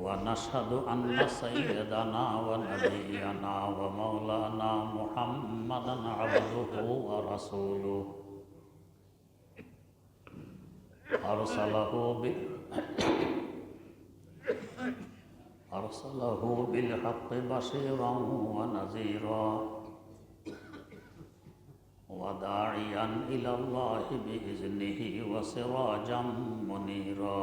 ونشهد أن سيدنا ونبينا ومولانا محمدا عبده ورسوله. أرسله ب- أرسله بالحق بشيرا ونذيرا وداعيا إلى الله بإذنه وسراجا منيرا.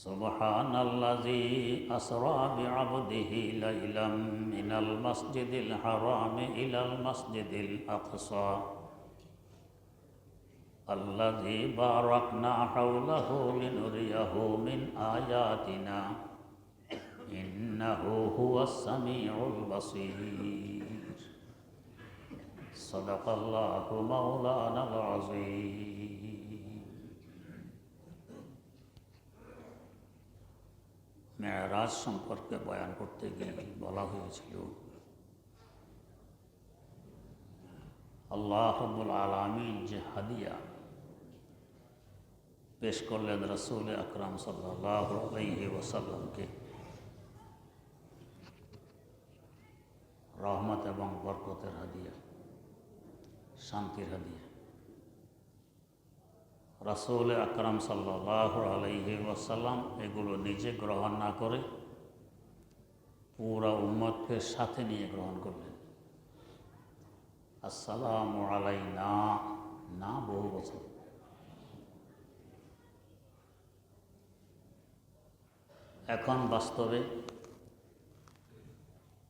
سبحان الذي أسرى بعبده ليلا من المسجد الحرام إلى المسجد الأقصى الذي باركنا حوله لنريه من آياتنا إنه هو السميع البصير صدق الله مولانا العظيم মেয়েরাজ সম্পর্কে বয়ান করতে গিয়ে বলা হয়েছিল। আল্লাহ রব্বুল আলমিন যে হাদিয়া পেশ করলেন রসুল আকরাম সাল্লাহ আলহি ওসাল্লামকে রহমত এবং বরকতের হাদিয়া, শান্তির হাদিয়া। রাসুল আকরাম সাল্লাহ আলহি ওসাল্লাম এগুলো নিজে গ্রহণ না করে পুরা উম্মতকে সাথে নিয়ে গ্রহণ করলেন। আসসালাম আলাই না না বহু বছর। এখন বাস্তবে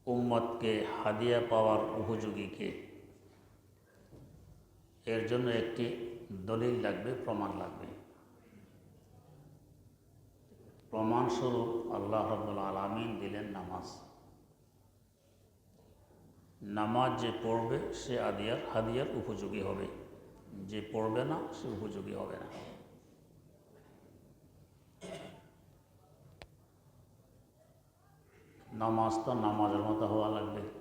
উম্মতকে হাদিয়া পাওয়ার উপযোগীকে এর জন্য একটি দলিল লাগবে, প্রমাণ লাগবে। প্রমাণস্বরূপ আল্লাহ রব্বুল আলমিন দিলেন নামাজ। নামাজ যে পড়বে, সে আদিয়ার, হাদিয়ার উপযোগী হবে। যে পড়বে না, সে উপযোগী হবে না। নামাজ তো নামাজের মতো হওয়া লাগবে।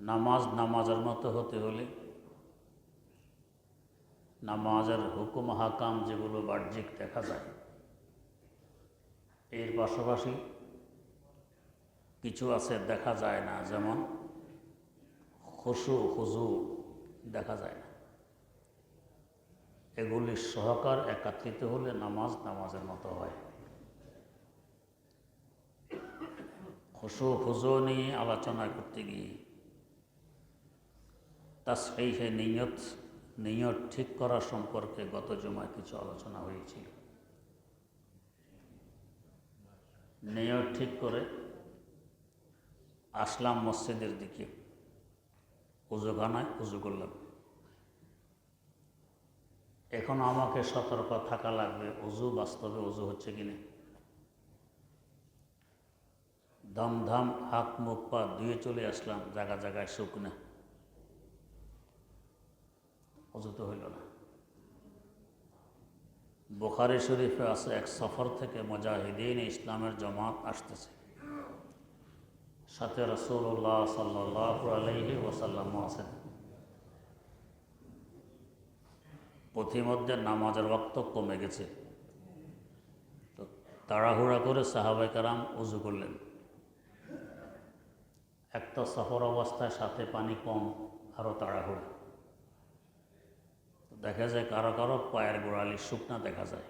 নামাজ নামাজের মতো হতে হলে নামাজের হুকুম হাকাম যেগুলো বাহ্যিক দেখা যায়, এর পাশাপাশি কিছু আছে দেখা যায় না, যেমন খুশু, খুজু দেখা যায় না। এগুলির সহকার একাত্রিত হলে নামাজ নামাজের মতো হয়। খুশু, খুজু নিয়ে আলোচনা করতে গিয়ে তাসফেহে নিয়ত নিয়ত ঠিক করা সম্পর্কে গত জমায় কিছু আলোচনা হয়েছিল। নিয়ত ঠিক করে আসলাম মসজিদের দিকে। উজুখানায় উজু করলাম। এখন আমাকে সতর্ক থাকা লাগবে, উজু বাস্তবে উজু হচ্ছে কি না দমধাম হাত, মুখ, পা ধুয়ে চলে আসলাম, জায়গা জায়গায় শুকনা। অজু তো হইল না। বোখারি শরীফে আছে, এক সফর থেকে মজাহিদিন ইসলামের জমাত আসতেছে। সাথে রসুল্লাহ সাল্লাহ আলহি ওসাল্লাম আছেন পথিমধ্যে নামাজের রক্ত কমে গেছে। তো তাড়াহুড়া করে সাহাবাই কারাম উজু করলেন। একটা সফর অবস্থায় সাথে পানি কম আরও তাড়াহুড়া। দেখা যায় কারও কারও পায়ের গোড়ালি শুকনা দেখা যায়।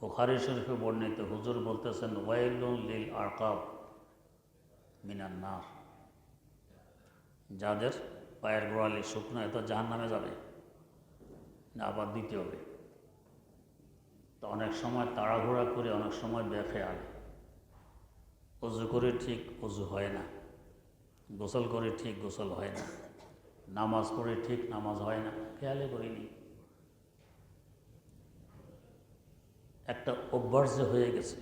বুখারি শরীফে বর্ণিত হুজুর বলতেছেন, ওয়াইলুন লিল আরকাব মিনার নার। যাদের পায়ের গোড়ালি শুকনো এত জাহান নামে যাবে, না আবার দিতে হবে। তো অনেক সময় তাড়াহুড়া করে, অনেক সময় বেখেয়াল অজু করে ঠিক অজু হয় না, গোসল করে ঠিক গোসল হয় না। নামাজ পড়ে ঠিক নামাজ হয় না খেয়ালে করিনি। একটা অভ্যাস যে হয়ে গেছে,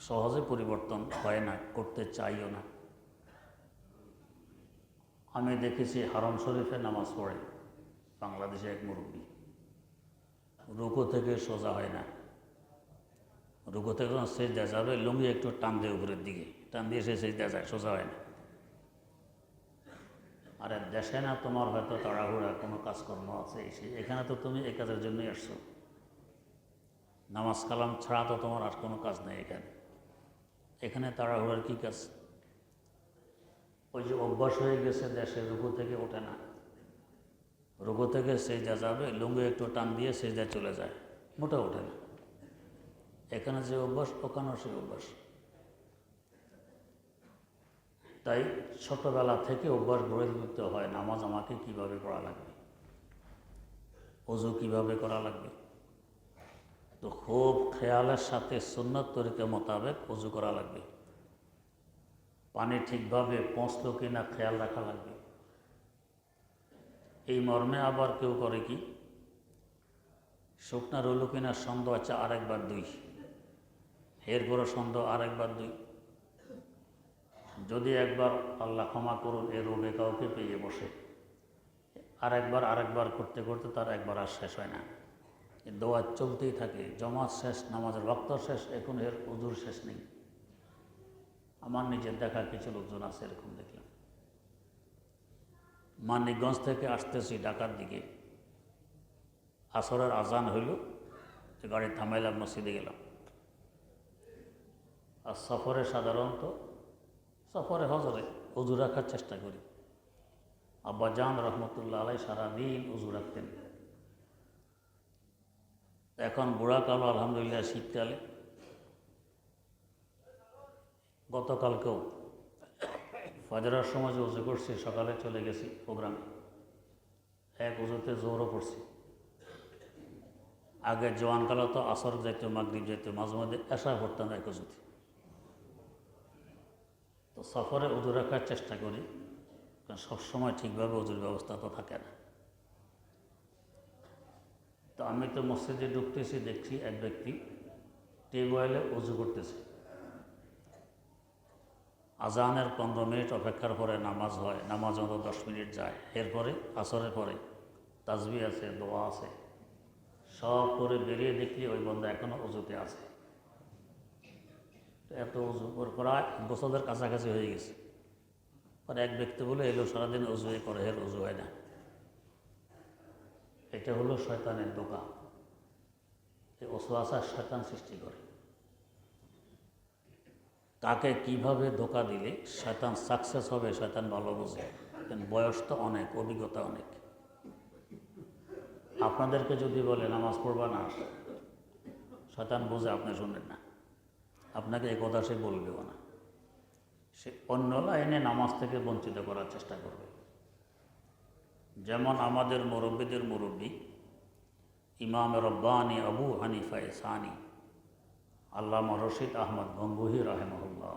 সহজে পরিবর্তন হয় না, করতে চাইও না। আমি দেখেছি হারম শরীফে নামাজ পড়ে, বাংলাদেশে এক মুরব্বী। রুকো থেকে সোজা হয় না। রুকো থেকে সেজ দেওয়া যাবে, লুঙ্গি একটু টান দিয়ে উপরের দিকে, টান দিয়ে সে সেজ দেওয়া যায়, সোজা হয় না। আরে দেশে না তোমার হয়তো তাড়াহুড়া, কোনো কাজকর্ম আছে এখানে তো তুমি এই কাজের জন্যই আসছো। নামাজ কালাম ছাড়া তো তোমার আর কোনো কাজ নেই এখানে। এখানে তাড়াহুড়ার কী কাজ? ওই যে অভ্যাস হয়ে গেছে দেশে রুগো থেকে ওঠে না। রুগো থেকে যা যাবে, লুঙ্গি একটু টান দিয়ে যা চলে যায় মোটা ওঠে না। এখানে যে অভ্যাস, ওখানেও সেই অভ্যাস। তাই ছোটবেলা থেকে অভ্যাস গড়ে তুলতে হয়, নামাজ আমাকে কীভাবে পড়া লাগবে? অজু কীভাবে করা লাগবে? তো খুব খেয়ালের সাথে সুন্নত তরিকা মোতাবেক অজু করা লাগবে। পানি ঠিকভাবে পৌঁছলো কি না খেয়াল রাখা লাগবে। এই মর্মে আবার কেউ করে কি? শুকনা রইল কিনা সন্দেহ আছে আরেকবার দুই। এরপরে সন্দেহ আরেকবার দুই। যদি একবার আল্লাহ ক্ষমা করুন, এ রোগে কাউকে পেয়ে বসে। আরেকবার আরেকবার করতে করতে তার একবার আর শেষ হয় না। দোয়া চলতেই থাকে। জমাত শেষ, নামাজের রক্ত শেষ, এখন এর উজুর শেষ নেই। আমার নিজের দেখা কিছু লোকজন আছে এরকম দেখলাম। মানিকগঞ্জ থেকে আসতেছি ঢাকার দিকে। আসরের আজান হইল গাড়ি থামাইলাম, মসজিদে গেলাম। আর সফরে সাধারণত সফরে হজরে উজু রাখার চেষ্টা করি। আব্বা জান রহমতুল্লাহ আলাই সারাদিন উজু রাখতেন। এখন বুড়া কালো আলহামদুলিল্লাহ শীতকালে। গতকালকেও ফজরার সময় যে উজু করছি, সকালে চলে গেছি প্রোগ্রামে। এক উজুতে জোরও পড়ছি। আগে জোয়ানকালে তো আসর যাইতো, মাগরীব যাইতো, মাঝে মাঝে এসা পড়তাম এক উজুতে তো সফরে উজু রাখার চেষ্টা করি, কারণ সবসময় ঠিকভাবে উজুর ব্যবস্থা তো থাকে না। তো আমি তো মসজিদে ঢুকতেছি, দেখছি এক ব্যক্তি টিউবওয়েলে উজু করতেছে। আজানের পনেরো মিনিট অপেক্ষার পরে নামাজ হয়, নামাজ মতো দশ মিনিট যায়। এরপরে আসরের পরে তাজবি আছে, দোয়া আছে। সব করে বেরিয়ে দেখলি ওই বন্ধু এখনও উজুতে আছে। এত উজু, ওর প্রায় গোসলের কাছাকাছি হয়ে গেছে। পরে এক ব্যক্তি বলে, এলো, সারাদিন উজুই করে, হের উজু হয় না। এটা হলো শয়তানের দোকা এই ওসওয়াসা শয়তান সৃষ্টি করে। কাকে কীভাবে ধোকা দিলে শয়তান সাকসেস হবে, শয়তান ভালো বোঝে। বয়স তো অনেক, অভিজ্ঞতা অনেক। আপনাদেরকে যদি বলে, নামাজ পড়বা না, শয়তান বোঝে, আপনি শুনবেন না। আপনাকে কথা সে বলবেও না। সে অন্য লাইনে নামাজ থেকে বঞ্চিত করার চেষ্টা করবে। যেমন আমাদের মুরব্বীদের মুরব্বী, ইমাম রব্বানি আবু হানিফা সানি আল্লামা রশিদ আহমদ গঙ্গুহি রাহেমহুল্লাহ,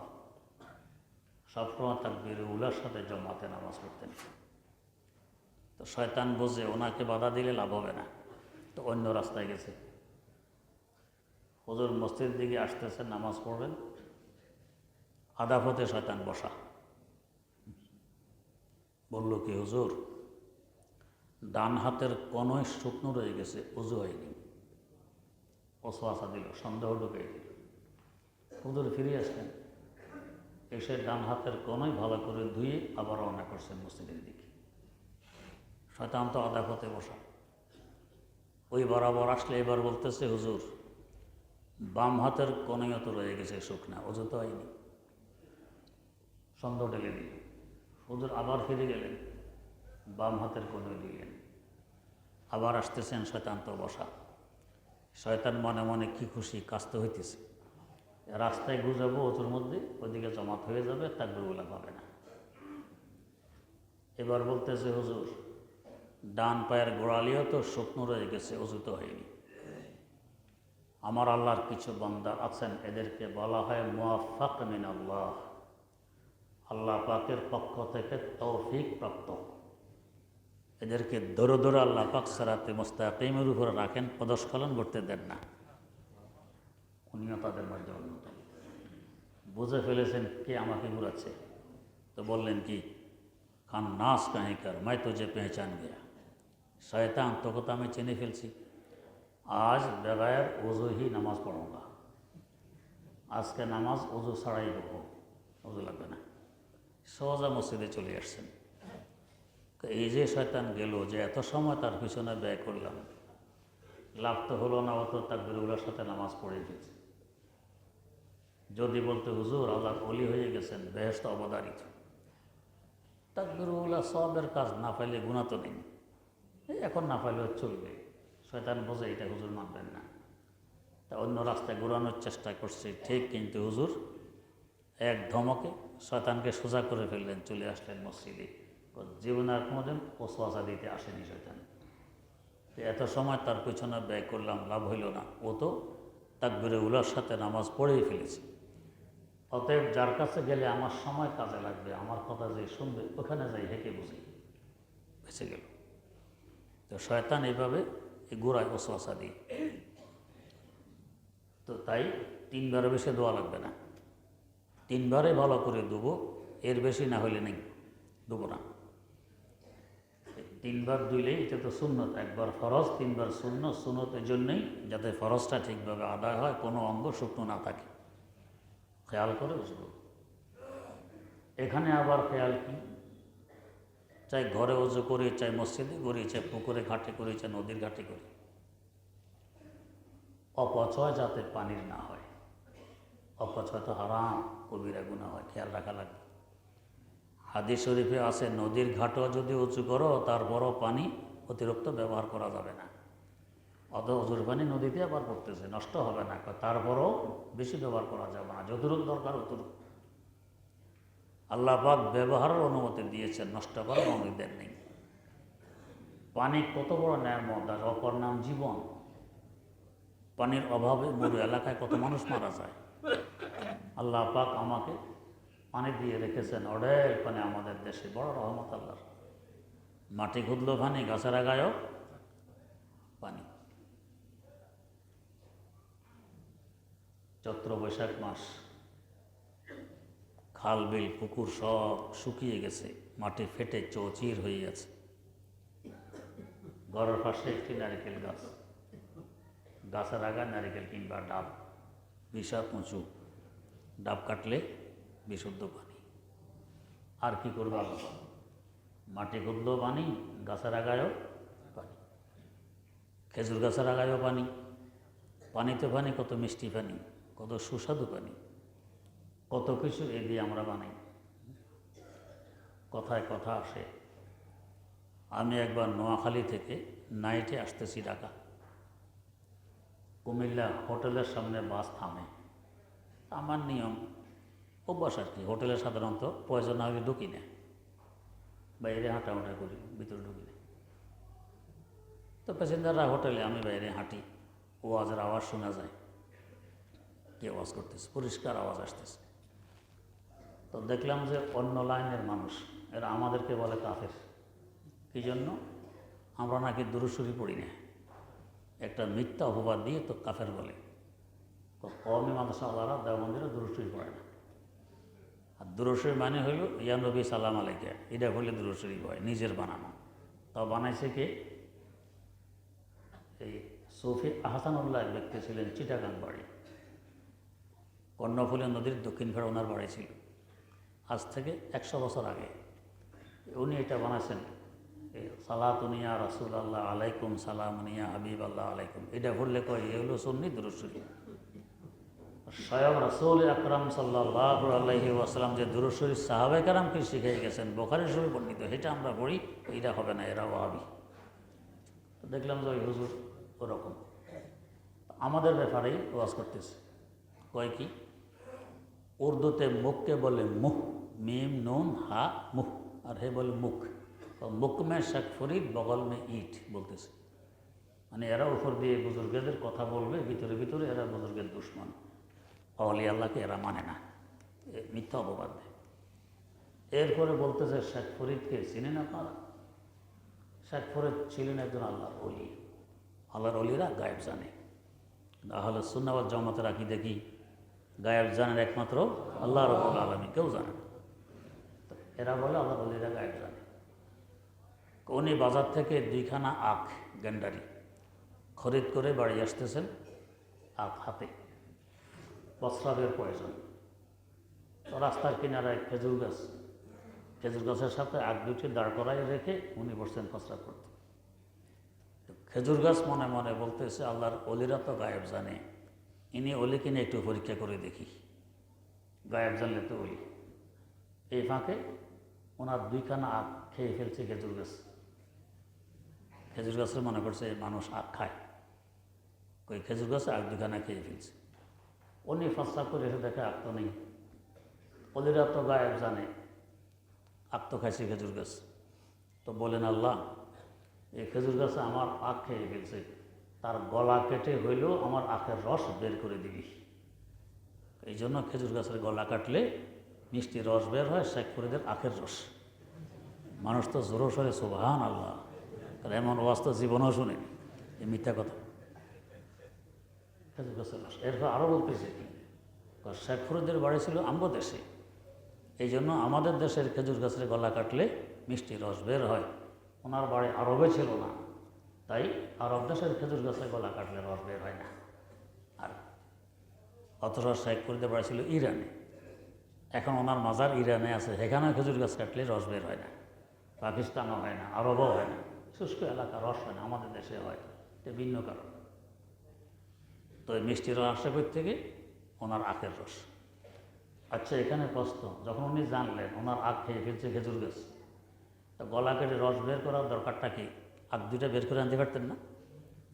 সবসময় তাকবির উলার সাথে জমাতে নামাজ পড়তেন। তো শয়তান বোঝে, ওনাকে বাধা দিলে লাভ হবে না। তো অন্য রাস্তায় গেছে। হুজুর মসজিদ দিকে আসতেছেন নামাজ পড়বেন। আদা পথে শয়তান বসা। বলল কি, হুজুর, ডান হাতের কনয় শুকনো রয়ে গেছে, উজু হয়নি। অসোয়াশা দিল, সন্দেহ ঢুকে দিল হুজুর ফিরে আসলেন। এসে ডান হাতের কনই ভালো করে ধুয়ে আবার রওনা করছেন মসজিদের দিকে। শয়তান তো আদা পথে বসা। ওই বরাবর আসলে এবার বলতেছে, হুজুর বাম হাতের কনইও তো রয়ে গেছে শুকনা তো হয়নি। সন্দেহ ঢেলে দিল হুজুর আবার ফিরে গেলেন, বাম হাতের কনই দিলেন। আবার আসতেছেন শয়তান তো বসা। শয়তান মনে মনে কি খুশি কাজতে হইতেছে। রাস্তায় গুজাবো ওতুর মধ্যে ওইদিকে জমাত হয়ে যাবে তাকবিরগুলা পাবে না। এবার বলতেছে হুজুর, ডান পায়ের গোড়ালিও তো শুকনো রয়ে গেছে অজুত হয়নি। আমার আল্লাহর কিছু বান্দা আছেন, এদেরকে বলা হয় মুয়াফাক মিন আল্লাহ আল্লাহ পাকের পক্ষ থেকে তৌফিক প্রাপ্ত। এদেরকে দৌড়ে দৌড়ে আল্লাহ পাক সারাতে মোস্তাকিমের উপরে রাখেন পদস্খলন করতে দেন না। উনিও তাদের মধ্যে অন্যতম। বুঝে ফেলেছেন কে আমাকে ঘুরাচ্ছে। তো বললেন কি খান নাস কাহিকার মাই তো যে পেহচান গিয়া। শয়তান, তোকে তো আমি চিনে ফেলছি। আজ বেগায়ের ওজু হি নামাজ পড়ুঙ্গা আজকে নামাজ ওজু ছাড়াই পড়ব ওজু লাগবে না সোজা মসজিদে চলে আসছেন তো এই যে শয়তান গেল যে এত সময় তার পিছনে ব্যয় করলাম লাভ তো হলো না অত তার তাকবিরগুলোর সাথে নামাজ পড়ে দিয়েছে যদি বলতে হুজুর আল্লাহ অলি হয়ে গেছেন বেহেস্ত অবদারিত তাকবিরুল্লাহ সবের কাজ না পাইলে গুণা তো নেই এখন না পাইলেও চলবে শয়তান বোঝে এটা হুজুর মানবেন না। তা অন্য রাস্তায় ঘোরানোর চেষ্টা করছে, ঠিক কিন্তু হুজুর এক ধমকে শয়তানকে সোজা করে ফেললেন, চলে আসলেন মসজিদে। জীবনে আর কোনোদিন ওসওয়াসা দিতে আসেনি শয়তান। এত সময় তার পেছনে ব্যয় করলাম, লাভ হইল না। ও তো তাকবিরে উলার সাথে নামাজ পড়েই ফেলেছে। অতএব যার কাছে গেলে আমার সময় কাজে লাগবে, আমার কথা যে শুনবে, ওখানে যাই হেঁকে বুঝি। বেঁচে গেল। তো শয়তান এইভাবে এই গোড়ায় ওসওয়াসা দিই তো তাই তিনবারে বেশি দোয়া লাগবে না। তিনবারে ভালো করে দেবো এর বেশি না হলে নেই দেবো না। তিনবার দুইলেই এটা তো সুন্নত, একবার ফরজ, তিনবার শূন্য এই জন্যই যাতে ফরজটা ঠিকভাবে আদায় হয়, কোনো অঙ্গ শুকনো না থাকে। খেয়াল করে বুঝব এখানে আবার খেয়াল কি? চাই ঘরে অজু করি, চাই মসজিদে করি চাই পুকুরে ঘাটে করি, চাই নদীর ঘাটে করি। অপচয় যাতে পানির না হয়। অপচয় তো হারাম, কবিরা গুণা হয়, খেয়াল রাখা লাগবে। হাদিস শরীফে আছে, নদীর ঘাটও যদি উঁচু করো তারপরও পানি অতিরিক্ত ব্যবহার করা যাবে না। অত অজুর পানি নদীতে আবার পড়তেছে, নষ্ট হবে না। তারপরও বেশি ব্যবহার করা যাবে না। যতটুকু দরকার অতটুকু। আল্লাহ পাক ব্যবহারের অনুমতি দিয়েছেন, নষ্ট করার অনুমতি দেন নেই পানি কত বড় ন্যায়ামত আর অপর নাম জীবন। পানির অভাবে মরু এলাকায় কত মানুষ মারা যায়। আল্লাহ পাক আমাকে পানি দিয়ে রেখেছেন অডেল পানি আমাদের দেশে, বড় রহমত আল্লাহর। মাটি খুদলো পানি, গাছের আগায়ও পানি। চৈত্র বৈশাখ মাস। খাল, বিল, পুকুর সব শুকিয়ে গেছে, মাটি ফেটে চৌচির হয়ে গেছে। ঘরের পাশে একটি নারিকেল গাছ। গাছের আগা নারিকেল কিংবা ডাব, বিষাদ উঁচু। ডাব কাটলে বিশুদ্ধ পানি। আর কি করব মাটি খুদলেও পানি, গাছের আগায়ও পানি। খেজুর গাছের আগায়ও পানি। পানিতে পানি কত মিষ্টি পানি, কত সুস্বাদু পানি। কত কিছু এ দিয়ে আমরা বানাই। কথায় কথা আসে। আমি একবার নোয়াখালী থেকে নাইটে আসতেছি ঢাকা। কুমিল্লা হোটেলের সামনে বাস থামে। আমার নিয়ম, অভ্যাস আর কি। হোটেলে সাধারণত প্রয়োজন হলে ঢুকি না। বাইরে হাঁটাহাঁটা করি, ভিতরে ঢুকি না। তো প্যাসেঞ্জাররা হোটেলে, আমি বাইরে হাঁটি। ওয়াজের আওয়াজ শোনা যায়। কে আওয়াজ করতেছে? পরিষ্কার আওয়াজ আসতেছে। তো দেখলাম যে অন্য লাইনের মানুষ, এরা আমাদেরকে বলে কাফের। কী জন্য আমরা নাকি দুরুসুরি পড়ি না। একটা মিথ্যা অপবাদ দিয়ে তো কাফের বলে। তো মানুষ আল্লাহরা দেওবন্দিরা দুরুসুরি পড়ে না। আর দুরুসুরি মানে হইল ইয়া নবী সালাম আলাইকে, এটা হলে দুরুসুরি হয় নিজের বানানো। তা বানাইছে কে? এই সফি আহসানুল্লাহ ব্যক্তি ছিলেন, চিটাগাং বাড়ি। কর্ণফুলী নদীর দক্ষিণ ঘাড় ওনার বাড়ি ছিল। আজ থেকে একশো বছর আগে। উনি এটা বানাইছেন। সালাতুনিয়া রাসুল আল্লাহ আলাইকুম সালামনিয়া হাবিব আল্লাহ আলাইকুম। এটা বললে কয়, এ হলো সন্নি দুরুসুরি স্বয়ং রাসুল আকরাম সাল্লাহ আল্লাহি ওয়াসালাম যে দুরুসুরি সাহাবে কারামকে শিখে গেছেন, বোখারি শরীর বর্ণিত, এটা আমরা পড়ি, এটা হবে না, এরা ওয়াবি তো দেখলাম যে ওই হুজুর ওরকম। আমাদের ব্যাপারেই ওয়াজ করতেছে। কয় কি? উর্দুতে মুখকে বলে মুখ মিম, নুন, হা মুখ আর হে বলে মুখ। মুখ মে শেখ ফরিদ, বগল মে ইট বলতেছে। মানে এরা উপর দিয়ে বুজুর্গদের কথা বলবে, ভিতরে ভিতরে এরা বুজুর্গের দুশ্মন। অলি আল্লাহকে এরা মানে না। মিথ্যা অপবাদ দেয়। এরপরে বলতেছে শেখ ফরিদকে চিনেন আপনারা শেখ ফরিদ ছিলেন একজন আল্লাহর অলি আল্লাহর অলিরা গায়েব জানে। তাহলে সুন্নাবাদ জমাতে রাখি দেখি গায়েব জানেন একমাত্র আল্লাহ রবুল আলমী কেউ জানে না। তো এরা বলে আল্লাহর অলিরা গায়েব জানে। উনি বাজার থেকে দুইখানা আখ, গেন্ডারি, খরিদ করে বাড়ি আসতেছেন আখ হাতে। প্রস্রাবের প্রয়োজন। রাস্তার কিনারায় খেজুর গাছ, খেজুর গাছের সাথে আগ দুটি দাঁড় করাই রেখে উনি বসছেন প্রস্রাব করতে খেজুর গাছ মনে মনে বলতেছে, আল্লাহর অলিরা তো গায়েব জানে। ইনি অলি কিনে একটু পরীক্ষা করে দেখি। গায়েব জানলে তো ওলি এই ফাঁকে ওনার দুইখানা আখ খেয়ে ফেলছে খেজুর গাছ। খেজুর গাছের মনে করছে মানুষ আখ খায়। ওই খেজুর গাছে আখ দুখানা খেয়ে ফেলছে। উনি ফাঁসা করে এসে দেখে আখ তো নেই। অলিরা তো গায়েব জানে, আখ তো খাইছে খেজুর গাছ। তো বলেন, আল্লাহ, এই খেজুর গাছে আমার আখ খেয়ে ফেলছে। তার গলা কেটে হইলেও আমার আখের রস বের করে দিবি। এই জন্য খেজুর গাছের গলা কাটলে মিষ্টি রস বের হয়, শেখ ফরিদের আখের রস। মানুষ তো জোরো সরে সুবাহান আল্লাহ তাহলে এমন ওয়াজ জীবনও শুনেনি এই মিথ্যা কথা। খেজুর গাছের রস। এরপর আরও বলতেছে শেখ ফরিদের বাড়ি ছিল আম্ব দেশে। এই জন্য আমাদের দেশের খেজুর গাছের গলা কাটলে মিষ্টি রস বের হয়। ওনার বাড়ি আরবে ছিল না। তাই আরব দেশের খেজুর গাছের গলা কাটলে রস বের হয় না। আর অথচ শেখ ফরিদের বাড়ি ছিল ইরানে। এখন ওনার মাজার ইরানে আছে সেখানে খেজুর গাছ কাটলে রস বের হয় না। পাকিস্তানও হয় না, আরবও হয় না। শুষ্ক এলাকা, রস হয় না, আমাদের দেশে হয় এটা ভিন্ন কারণ। তো এই মিষ্টি রস আসে থেকে ওনার আখের রস। আচ্ছা এখানে প্রশ্ন, যখন উনি জানলেন, ওনার আখ খেয়ে ফেলছে খেজুর গাছ, তো গলা কেটে রস বের করার দরকারটা কি? আখ দুইটা বের করে আনতে পারতেন না?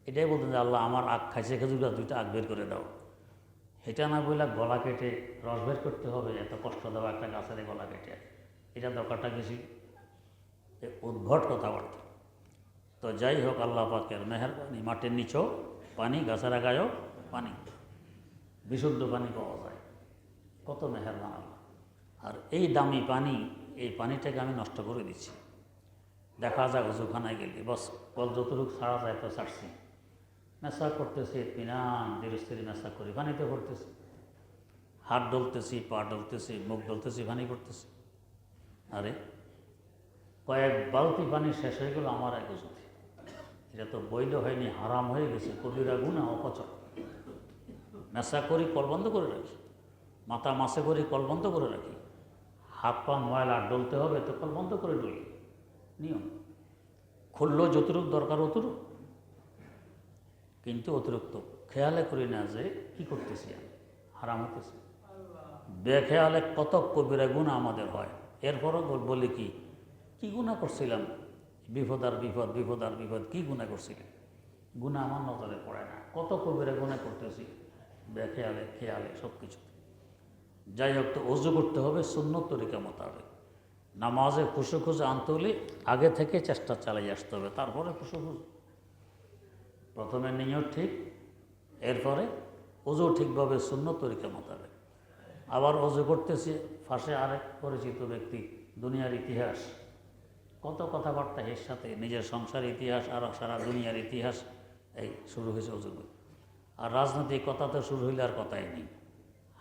এটাই বলতেন যে, আল্লাহ, আমার আখ খাইছে, খেজুর গাছ দুইটা আখ বের করে দাও। এটা না বললে গলা কেটে রস বের করতে হবে, এত কষ্ট দেওয়া একটা গাছের গলা কেটে। এটা দরকারটা বেশি। উদ্ভট কথাবার্তা। তো যাই হোক, আল্লাহ পাকের মেহরবানি, মাটির নিচেও পানি, গাছের আগায়ও পানি। বিশুদ্ধ পানি পাওয়া যায়। কত মেহরবান আল্লাহ। আর এই দামি পানি, এই পানিটাকে আমি নষ্ট করে দিচ্ছি। দেখা যাক উজুখানায় গেলে। বস কল যতটুকু ছাড়া যায় তো ছাড়ছি। নেশা করতেছি পিনান ধীরস্থির নেশা করি, পানিতে করতেছি হাত ডলতেছি, পা ডলতেছি, মুখ ডলতেছি, পানি করতেছি আরে, কয়েক বালতি পানি শেষ হয়ে গেল আমার এক ওষুধে এটা তো বৈধ হয়নি, হারাম হয়ে গেছে, কবিরা গুণা, অপচয়। নেশা করি, কল বন্ধ করে রাখি। মাথা মাসে করি, কল বন্ধ করে রাখি। হাত পা ময়লা ডলতে হবে, তো কল বন্ধ করে ডলি। নিয়ম। খুললো যতটুক দরকার অতটুক। কিন্তু অতিরিক্ত খেয়ালে করি না যে কি করতেছি আমি, হারাম হতেছি বেখেয়ালে কত কবিরা গুণা আমাদের হয়। এরপরও বলি কি কি গুণা করছিলাম? বিপদ আর বিপদ বিপদ আর বিপদ, কি গুণা করছিলাম গুণা আমার নজরে পড়ে না। কত কবিরা গুণা করতেছি? বেখেয়ালে, খেয়ালে সব কিছু যাই হোক তো অজু করতে হবে শূন্য তরিকা মোতাবেক। নামাজে খুশু খুশু আনতে হলে আগে থেকে চেষ্টা চালিয়ে আসতে হবে। তারপরে খুশু খুশু। প্রথমে নিয়ত ঠিক, এরপরে অজু ঠিকভাবে শূন্য তরিকা মোতাবেক। আবার অজু করতেছি, ফাঁসে আরেক পরিচিত ব্যক্তি, দুনিয়ার ইতিহাস। কত কথাবার্তা এর সাথে, নিজের সংসার ইতিহাস, আর সারা দুনিয়ার ইতিহাস, এই শুরু হয়েছে অজু। আর রাজনৈতিক কথা তো শুরু হইলে আর কথাই নেই।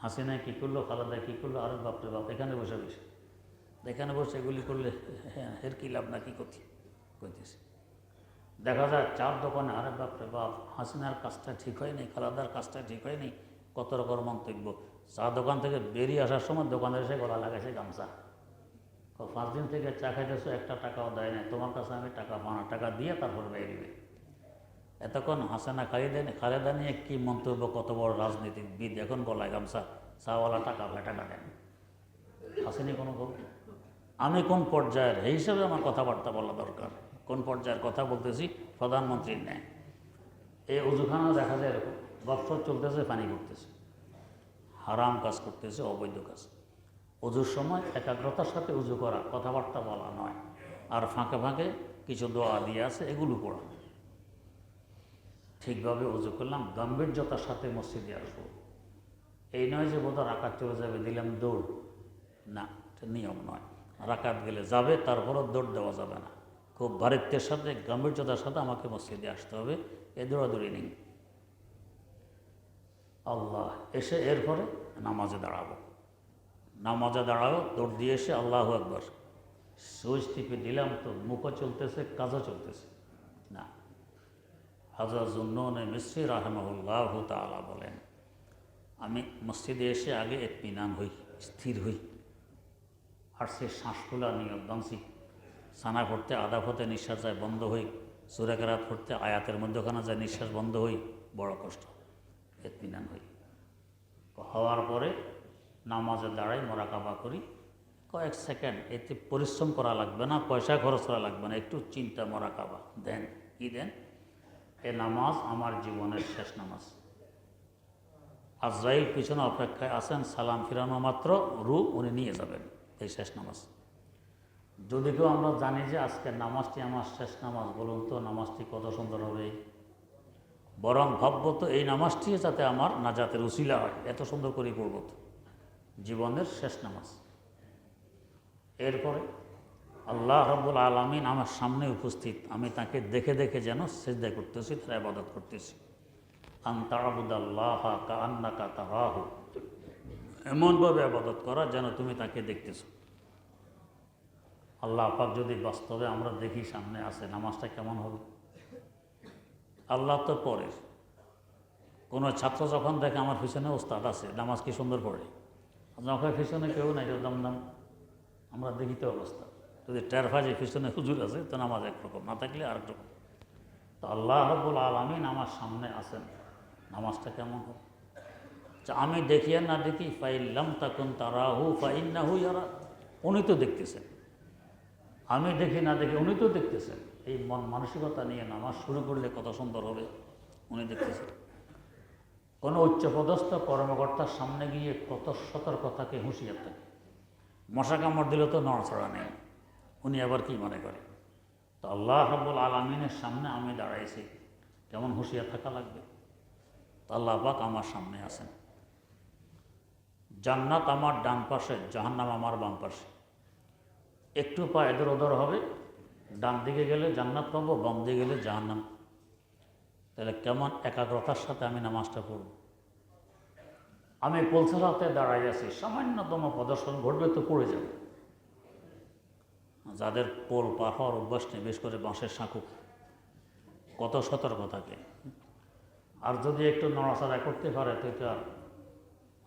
হাসিনা কী করল খালেদা কী করল আরে বাপরে বাপ, এখানে বসে বসে। এখানে বসে এগুলি করলে হ্যাঁ এর কী লাভ না কী করছি কইতেছি। দেখা যায় চার দোকানে আরে বাপরে বাপ, হাসিনার কাজটা ঠিক হয়নি খালাদার কাজটা ঠিক হয়নি কত রকম মন্তব্য। চা দোকান থেকে বেরিয়ে আসার সময় দোকানের এসে গলা লাগাইছে গামছা। পাঁচ দিন থেকে চা খাইতেছো, একটা টাকাও দেয় না তোমার কাছে আমি টাকা পাওনা টাকা দিয়ে তারপর বেরিয়ে এতক্ষণ হাসানা খালিদা খালেদা নিয়ে কী মন্তব্য, কত বড় রাজনীতিবিদ, এখন গলায় গামছা, চাওয়ালা টাকা, ভাই, টাকা দেন। আসেনি কোনো আমি কোন পর্যায়ের? এই হিসাবে আমার কথাবার্তা বলা দরকার। কোন পর্যায়ের কথা বলতেছি? প্রধানমন্ত্রীর ন্যায়। এই উজুখানা দেখা যায় এরকম। গপসপ চলতেছে, পানি করতেছে হারাম কাজ করতেছে, অবৈধ কাজ। অজুর সময় একাগ্রতার সাথে উজু করা, কথাবার্তা বলা নয়। আর ফাঁকে ফাঁকে কিছু দোয়া দিয়ে আছে, এগুলো পড়া। ঠিকভাবে উজু করলাম, গাম্ভীর্যতার সাথে মসজিদে আসব। এই নয় যে বোধহয় রাকাত চলে যাবে, দিলাম দৌড়। না নিয়ম নয়। রাকাত গেলে যাবে, তারপরও দৌড় দেওয়া যাবে না। খুব ভারিত্বের সাথে গাম্ভীর্যতার সাথে আমাকে মসজিদে আসতে হবে। এ দৌড়াদৌড়ি নেই। আল্লাহ এসে এরপরে নামাজে দাঁড়াবো। নামাজে দাঁড়াবো দৌড় দিয়ে এসে আল্লাহ একবার সুইচ টিপে দিলাম তো, মুখও চলতেছে, কাজও চলতেছে। না। হাজরত জুন্ননে মিশ্রি রাহমাহুল্লাহ তালা বলেন, আমি মসজিদে এসে আগে এতমিনান হই, স্থির হই। আর সে শ্বাসফুলা নিয়ম বাংসি সানা করতে আদা হতে নিঃশ্বাস যায় বন্ধ হই। সুরাকেরাত করতে আয়াতের মধ্যখানে যায় নিঃশ্বাস বন্ধ হই। বড় কষ্ট। এতমিনান হই। হওয়ার পরে নামাজে দাঁড়াই মোরাকাবা করি। কয়েক সেকেন্ড এতে পরিশ্রম করা লাগবে না, পয়সা খরচ করা লাগবে না, একটু চিন্তা মোরাকাবা। দেন, কি দেন? এ নামাজ আমার জীবনের শেষ নামাজ। আজরাইল পিছনে অপেক্ষায় আছেন, সালাম ফিরানো মাত্র রু উনি নিয়ে যাবেন। এই শেষ নামাজ। যদি কেউ আমরা জানি যে আজকের নামাজটি আমার শেষ নামাজ বলুন তো, নামাজটি কত সুন্দর হবে? বরং ভাবব তো এই নামাজটি যাতে আমার নাজাতের উসিলা হয়, এত সুন্দর করে করব তো। জীবনের শেষ নামাজ। এরপরে আল্লাহ রব্বুল আলমিন আমার সামনে উপস্থিত, আমি তাকে দেখে দেখে যেন সেজদা করতেছি, তার আবাদত করতেছি। আন্তাবুদাল্লাহ কা আন্না কা এমনভাবে আবাদত করা যেন তুমি তাকে দেখতেছ। আল্লাহ পাক যদি বাস্তবে আমরা দেখি সামনে আছে, নামাজটা কেমন হবে? আল্লাহ তো পরে কোনো ছাত্র যখন দেখে আমার পিছনে ওস্তাদ আছে, নামাজ কি সুন্দর পড়ে? যখন পিছনে কেউ নাই দাম দাম আমরা দেখি তো অবস্থা। যদি টের ফাজে পিছনে হুজুর আছে, তো নামাজ একরকম না থাকলে আরেক রকম। তো আল্লাহ রব্বুল আলমিন আমার সামনে আছেন। নামাজটা কেমন হবে? আমি দেখি আর না দেখি, ফাইল্লাম তখন তারাহু, ফাইন্নাহু ইয়ারা। উনি তো দেখতেছেন। আমি দেখি না দেখি, উনি তো দেখতেছেন। এই মন মানসিকতা নিয়ে নামাজ শুরু করলে কত সুন্দর হবে, উনি দেখতেছেন। কোনো উচ্চপদস্থ কর্মকর্তার সামনে গিয়ে কত সতর্কতাকে হুঁশিয়ার থাকে। মশা কামড় দিলে তো নড়ছড়া নেই। উনি আবার কি মনে করে? তো আল্লাহ রাব্বুল আলমিনের সামনে আমি দাঁড়াইছি, কেমন হুঁশিয়ার থাকা লাগবে? আল্লাহ পাক আমার সামনে আছেন। জান্নাত আমার ডান পাশে, জাহান্নাম আমার বাম পাশে। একটু পা এদের ওদর হবে, ডান দিকে গেলে জান্নাত পাবো, বাম দিকে গেলে জাহান্নাম। তাহলে কেমন একাগ্রতার সাথে আমি নামাজটা পড়ব? আমি পলসরাতে দাঁড়াই আছি, সামান্যতম প্রদর্শন ঘটবে তো পড়ে যাবে। যাদের পোল পার হওয়ার অভ্যাস নেই, বেশ করে বাঁশের সাঁকুক কত সতর্ক থাকে। আর যদি একটু নড়াচড়া করতে পারে তো এটা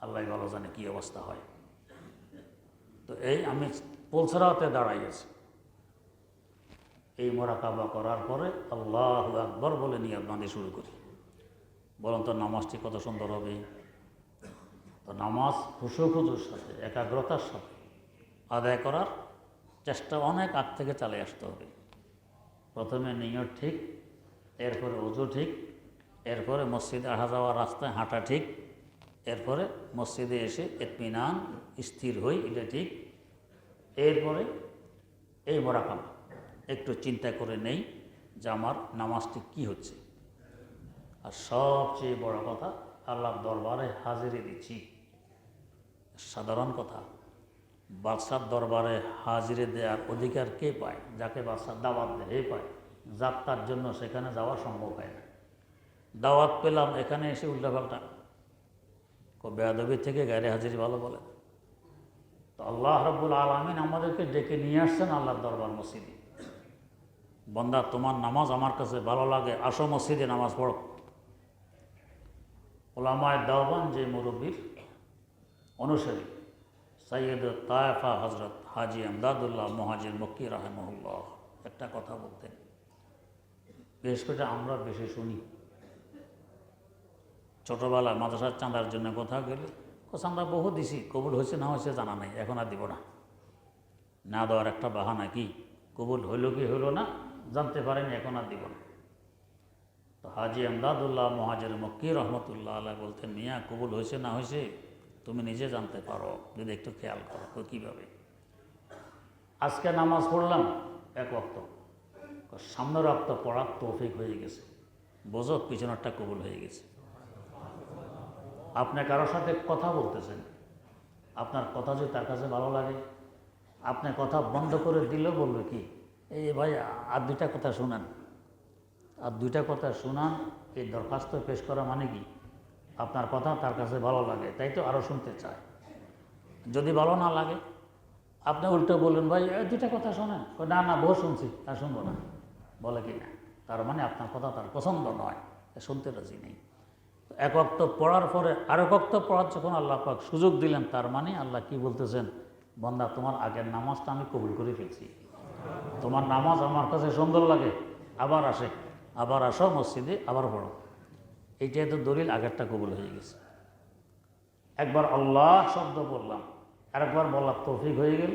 আল্লাহ ভালো জানে কী অবস্থা হয়। তো এই আমি পোলসরাতে দাঁড়াই আছি এই মোরাকাবা করার পরে আল্লাহ আকবর বলে নিয়ে বাঁধে শুরু করি। বলুন তো নামাজটি কত সুন্দর হবে? তো নামাজ খুশু সাথে, একাগ্রতার সাথে আদায় করার চেষ্টা অনেক আগ থেকে চালে আসতে হবে। প্রথমে নিয়ত ঠিক, এরপরে অজু ঠিক, এরপরে মসজিদে আসা যাওয়ার রাস্তায় হাঁটা ঠিক এরপরে মসজিদে এসে এতমিনান স্থির হই, এটা ঠিক। এরপরে এই মোরাকাবা একটু চিন্তা করে নেই যে আমার নামাজটি কি হচ্ছে। আর সবচেয়ে বড় কথা, আল্লাহর দরবারে হাজিরে দিচ্ছি। সাধারণ কথা, বাদশার দরবারে হাজিরে দেওয়ার অধিকার কে পায়? যাকে বাদশার দাওয়াত দেয় পায়। যাত্রার জন্য সেখানে যাওয়া সম্ভব হয় না। দাওয়াত পেলাম, এখানে এসে উল্টাপাল্টা বেয়াদবি থেকে গাড়ি হাজির ভালো বলে। তো আল্লাহ রব্বুল আলমিন আমাদেরকে ডেকে নিয়ে আসছেন আল্লাহর দরবার মসজিদে। বন্দা, তোমার নামাজ আমার কাছে ভালো লাগে, আসো মসজিদে নামাজ পড়ো। ওলামায় দাওবান যে মুরব্বীর অনুসারী সৈয়দ তায়ফা হজরত হাজি আমদাদুল্লাহ মহাজির মক্কি রাহেমহুল্লাহ, একটা কথা বলতেন। বিশেষ করে আমরা বেশি শুনি। ছোটোবেলায় মাদ্রাসার চাঁদার জন্য কোথাও গেলে চাঁদা বহু দিছি, কবুল হয়েছে না হয়েছে জানা নাই, এখন আর দিব না। না দেওয়ার একটা বাহানা কি? কবুল হইল কি হইল না? জানতে পারেনি, এখন আর দিব না। তো হাজি আমদাদুল্লাহ মহাজের মক্কি রহমতুল্লাহ আল্লাহ বলতেন, মিয়া, কবুল হয়েছে না হয়েছে তুমি নিজে জানতে পারো। যদি একটু খেয়াল করো তো কীভাবে? আজকে নামাজ পড়লাম এক অক্ত সামনের অক্ত পড়ার তৌফিক হয়ে গেছে। বোঝো, পিছনেরটা কবুল হয়ে গেছে। আপনি কারোর সাথে কথা বলতেছেন, আপনার কথা যদি তার কাছে ভালো লাগে, আপনি কথা বন্ধ করে দিলেও বলবে কি, এই ভাই, আর দুইটা কথা শুনান। আর দুইটা কথা শোনান, এই দরখাস্ত পেশ করা মানে কি, আপনার কথা তার কাছে ভালো লাগে, তাই তো আরও শুনতে চায়। যদি ভালো না লাগে, আপনি উল্টো বললেন, ভাই দুইটা কথা শোনেন। না না, বহু শুনছি, তা শুনব না। বলে কি, না, তার মানে আপনার কথা তার পছন্দ নয় শুনতে রাজি নেই। এক অক্ত পড়ার পরে আরেক অক্ত পড়ার যখন আল্লাহ পাক সুযোগ দিলেন, তার মানে আল্লাহ কি বলতেছেন, বন্দা, তোমার আগের নামাজটা আমি কবুল করে ফেলছি। তোমার নামাজ আমার কাছে সুন্দর লাগে। আবার আসে, আবার আসো মসজিদে, আবার পড়ো। এইটাই তো দলিল, আগেরটা কবুল হয়ে গেছে। একবার আল্লাহ শব্দ বললাম, আরেকবার বলার তৌফিক হয়ে গেল।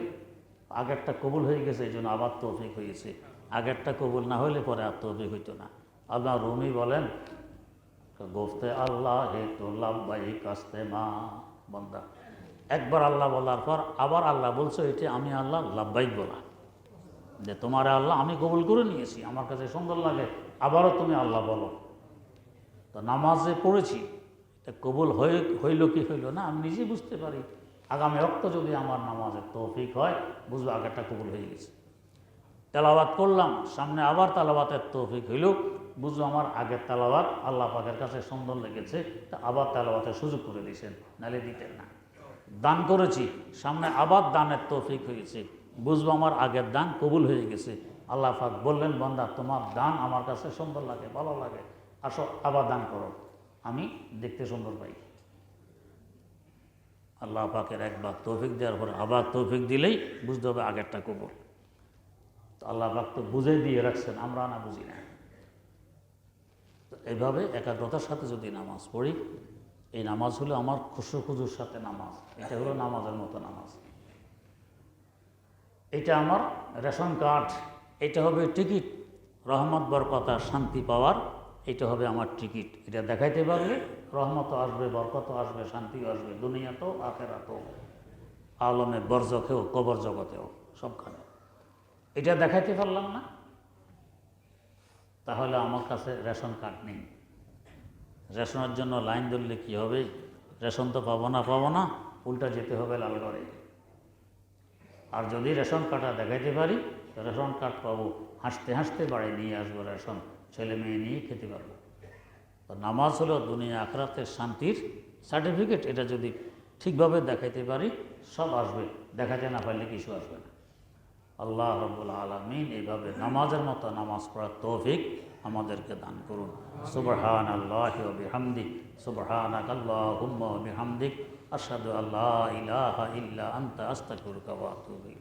আগেরটা কবুল হয়ে গেছে, এই জন্য আবার তৌফিক হয়েছে। আগেরটা কবুল না হলে পরে আর তৌফিক হইতো না। আল্লাহ রুমি বলেন গোফতে আল্লাহ হে তো লাভবাহী কাস্তে মা, বন্দা। একবার আল্লাহ বলার পর আবার আল্লাহ বলছো, এটি আমি আল্লাহ লাভবাহিক বলা। যে তোমার আল্লাহ আমি কবুল করে নিয়েছি, আমার কাছে সুন্দর লাগে, আবারও তুমি আল্লাহ বলো। তো নামাজে পড়েছি। কবুল হয়ে, হইল কি হইল না, আমি নিজেই বুঝতে পারি। আগামী অক্ত যদি আমার নামাজের তৌফিক হয়, বুঝব আগেরটা কবুল হয়ে গেছে। তেলাবাত করলাম, সামনে আবার তালাবাতের তৌফিক হইল। বুঝব আমার আগের তালাবাত আল্লাহ পাকের কাছে সুন্দর লেগেছে, তা আবার তালাবাতের সুযোগ করে দিয়েছেন নালে দিতেন না। দান করেছি, সামনে আবার দানের তৌফিক হয়েছে, বুঝব আমার আগের দান কবুল হয়ে গেছে। আল্লাহ পাক বললেন, বন্দা, তোমার দান আমার কাছে সুন্দর লাগে, ভালো লাগে, আসো আবার দান করো, আমি দেখতে সুন্দর পাই। আল্লাহ পাকের একবার তৌফিক দেওয়ার পর আবার তৌফিক দিলেই বুঝতে হবে আগেরটা কবুল। তো আল্লাহ পাক তো বুঝে দিয়ে রাখছেন, আমরা না বুঝি না। এইভাবে একাগ্রতার সাথে যদি নামাজ পড়ি, এই নামাজ হলো আমার খুশু খুজুর সাথে নামাজ। এটা হলো নামাজের মতো নামাজ। এটা আমার রেশন কার্ড। এটা হবে টিকিট। রহমত, বরকতা শান্তি পাওয়ার এটা হবে আমার টিকিট। এটা দেখাইতে পারলে রহমত আসবে বরকত আসবে, শান্তিও আসবে, দুনিয়াতেও, আখেরাতেও, আলমে বরজখেও, কবর জগতেও, সবখানে। এটা দেখাইতে পারলাম না? তাহলে আমার কাছে রেশন কার্ড নেই। রেশনের জন্য লাইন ধরলে কী হবে? রেশন তো পাবো না পাবো না, উল্টা যেতে হবে লালগড়ে আর যদি রেশন কার্ডটা দেখাইতে পারি রেশন কার্ড পাবো। হাসতে হাসতে বাড়ি নিয়ে আসব রেশন। ছেলে মেয়ে নিয়ে খেতে পারব। তো নামাজ হলো দুনিয়া আখরাতের শান্তির সার্টিফিকেট এটা যদি ঠিকভাবে দেখাইতে পারি, সব আসবে। দেখাতে না পারলে কিছু আসবে না। আল্লাহ রবুল আলমিন এইভাবে নামাজের মতো নামাজ পড়ার তৌফিক আমাদেরকে দান করুন। সুবহান আল্লাহ বিহামদি সুবহান আল্লাহ বিহামদিক আসাদু আল্লাহ ইলাহা ইল্লা আন্তা আতুবু ইলাইক।